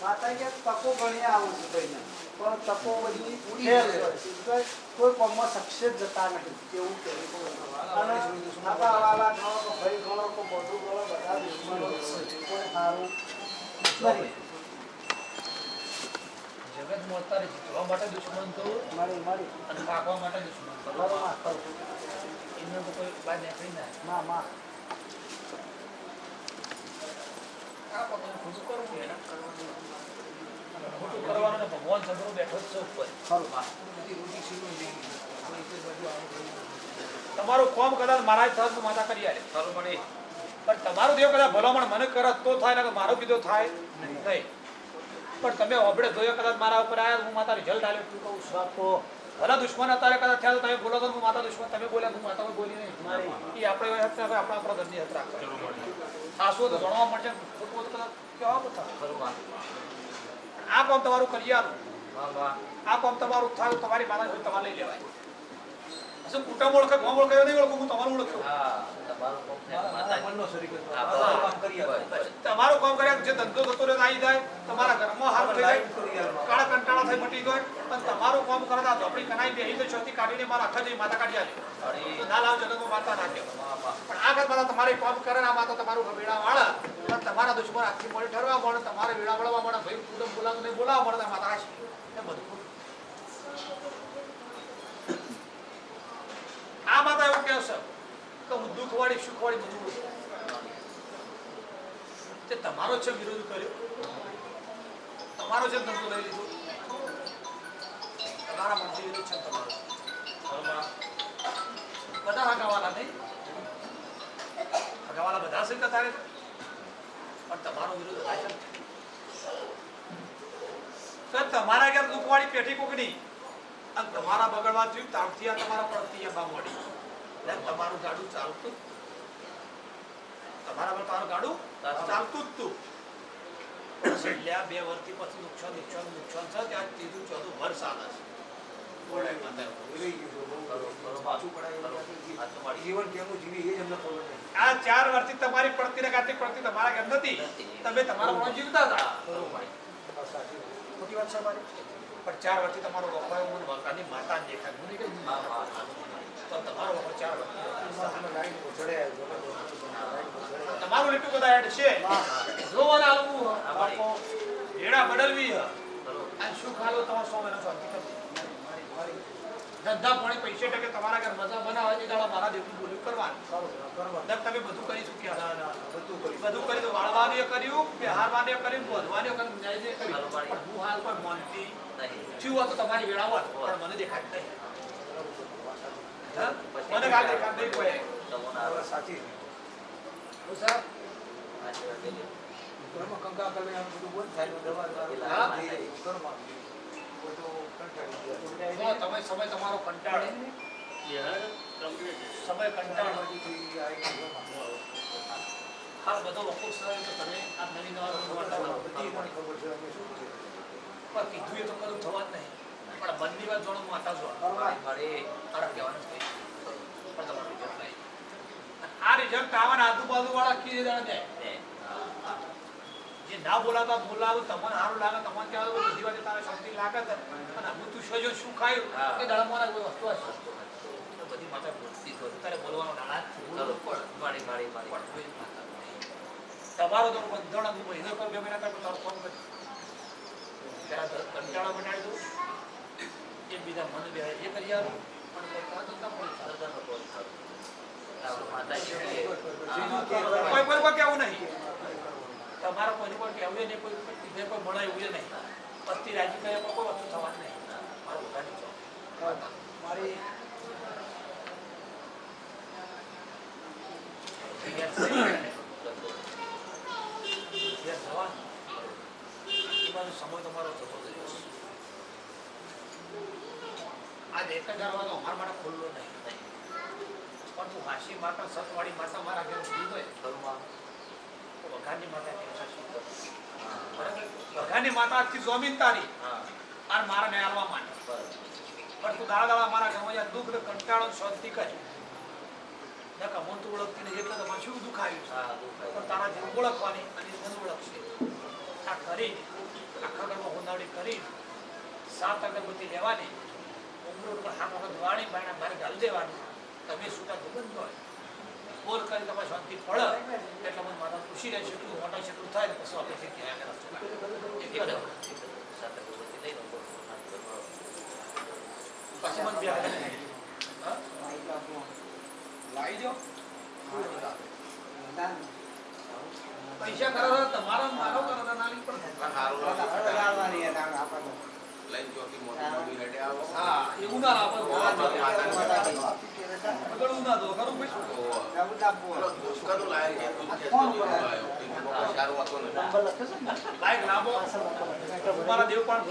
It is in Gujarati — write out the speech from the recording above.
માતા કે તકો ગણી આવું છું ભાઈને પણ તકો બધી. કોઈ- કોમમાં સક્સેસ જતા નથી એવું કહેવું અને આપણા. વાલા કે ભાઈ કે બધું ગણો બધા દુશ્મનો. કોઈ સારું જગતમાં જીતવા માટે દુશ્મન તો અને ભાગવા માટે દુશ્મન તો ખરું. એમને તો કોઈ બહાર નીકળી ના ના માં આ પોતાનું ખોટું કરવું એને ખોટું કરવાનું ભગવાન સગરો બેઠો જ છે ઉપર ખરું થયું. તમારું કોમ કદાચ મારા જ થતું માતા કરી આલે પણ તમારું દેવ કદાચ ભલામણ મને કરત તો થાય ને મારો કીધો થાય નહીં પણ તમે ઓબડે જોયો કદાચ મારા ઉપર આવ્યા હું માતા રિઝલ્ટ આલ્યો તું કહું છું બાપો ભલા દુશ્મન અત્યારે કદાચ થયા તો તમે બોલો તો હું માતા દુશ્મન તમે બોલ્યા હું માતા બોલી નહીં. મારી. એ આપણે આપણા આપણે ઘરની યાત્રા તો ભણવા મળશે ખોટું કદાચ કેવા બધા આ કામ તમારું કરી આલું. આ કામ તમારું થાય તમારી માતા તમારે લઈ લેવાય. હશે કુટુંબ ઓળખે ગામ ઓળખે નહીં ઓળખું હું તમારું કામ તમારું કામ કર્યા જે ધંધો થતો રહે આવી જાય તમારા ઘરમાં હાર થઈ જાય કાળા કંટાળા થઈ મટી ગયો પણ તમારું કામ કરતા ઝોપડી કનાઈ બેહી તો છોથી કાઢીને મારા આખા જઈ માતા કાઢી આવી ના લાવ જગતમાં માતા નાખ્યો પણ આગળ બધા તમારે કામ કરે આ માતા તમારું વેળા વાળા પણ તમારા દુશ્મન આખી મળી ઠરવા મળે તમારે વેળા વળવા મળે ભાઈ કુટુંબ બોલાવ નહીં બોલાવવા મળે માતા એ બધું. આ કહે છે. કે હું દુઃખવાળી, સુખવાળી બધું તે તમારો છે વિરોધ કર્યો. તમારો છે ધંધો લઈ લીધો. તમારા મનથી છે તમારો. બધા હગાવાલા નહીં? હગાવાલા બધા છે કે તારે? પણ તમારો વિરોધ થાય છે તમારા ઘેર દુખવાળી પેઠી કોકની? અને તમારા બગડવા થયું તાવથી આ તમારા પડતી મોડી એટલે તમારું ગાડું ચાલતું તમારા પર તમારું ગાડું ચાલતું જ તું. પછી બે વર્ષથી પછી નુકસાન નુકસાન નુકસાન છે ત્યાં ત્રીજું ચોથું વર્ષ આવે છે. તમારી પડતી ને ગાંઠી પડતી તમારા ઘર નથી. તમે તમારા જીવતા હતા. વાત. વાત છે મારી પણ ચાર વર્ષથી તમારો વફાયો મને વખાની માતા દેખાય મને કઈ પણ તમારો વફો ચાર છો. તમારું લીટું બધા એડ છે. જોવાના આવું. બાપો એડા બદલવી. અને શું ખાલો તમારો સો મહિના મારી ધંધા પાણી પૈસે ટકે તમારા ઘર મજા બનાવે છે દાડા મારા દેવું બોલ્યું કરવાની. કરો, કરવા. તમે બધું કરી ચૂક્યા. બધું કરી. બધું કરી તો વાળવાનું કર્યું બિહારવાનું કર્યું બોધવાને કર્યું ન્યાયને કર્યું પણ હું હાલ કોઈ માનતી છું હોત તો તમારી વેળા હોત પણ મને દેખાય નહીં? મને કાલ દેખાય નહીં કોઈ. સાચી. સાહેબ ઘરમાં કંકાળ કરીને આમ બધું બંધ થાય દવા દવા જો તમે સમય તમારો કંટાળે? સમય કંટાળે. હા બધો વકુફ છે તો તમે આ નવી નવા પણ કીધું એ તો કરું થવા જ નહીં. પણ બંને વાત જોડો માતા જો મારે તારા કહેવાનું છે પણ તમારું રિઝલ્ટ નહીં. આ રિઝલ્ટ આવવાના આજુબાજુ વાળા કીધે જાણે જાય જે ના બોલાતા બોલાવું તમને સારું લાગે તમને કહેવાય બધી વાત તારે શાંતિ લાગે છે. અને હું તું સજો શું ખાયું કે એ કોઈ વસ્તુ હશે બધી માતા બોલતી તો. તારે બોલવાનો નાણા પડે. પણ. કોઈ માતા નહીં. તમારો તો બંધણ હું મહિનો કર બે મહિના કરતો તારું ફોન કર તો કંટાળા બનાવી દઉં એક મન બે એ કરી આવું પણ. કોઈ કેવું નહીં તમારા કોઈ કોઈ કહેવું નહીં કોઈ કોઈ કોઈ મળે એવું નહીં પસ્તી રાજી કરે પણ કોઈ વસ્તુ થવાની નહીં મારું ચોક. મારી ઘેર જઈને ઘેર જવાનું. બાજુ સમય તમારો થતો જ રહેશે. આ એક જ દરવાજો અમારા માટે ખુલ્લો નહીં. પણ તું હાસી માતા સતવાળી માતા મારા ઘેર ઊભી હોય તો વઘાની માતા કેમ છે? વઘારની માતા આજથી જમીન તારી. અને મારા હાલવા માંડે. પણ તું દાડા દાડા મારા ઘરમાં જ્યાં દુઃખ કંટાળો શોધતી કરે. નકા મન તું ઓળખતી નહીં એટલે તમારે શું દુઃખ આવ્યું. પણ તારા જેવું ઓળખવાની અને મન ઓળખશે. આ કરી. ઘરમાં હોનાવડી કરી સાત અગરબત્તી લેવાની ઉમરો પર હાથ વખત વાળી બાયણા મારે ગાલ દેવાની. તમે સુતા દુબંધ હોય. બોલ કરી તમારે શાંતિ પડે. એટલે મને મારા ખુશી રહેશે એટલું મોટા છે એટલું થાય પછી આપણે. પછી મને. હા? લાવી દો પૈસા તો તમારા મારો કરો તો નાની પણ પણ હારું લાગે. લગાડવાની હતા આપણે. લઈને ચોકી મોટી મોટી હેડે આવો. હા એવું ના ખરું લાંબો તમારા દેવ પણ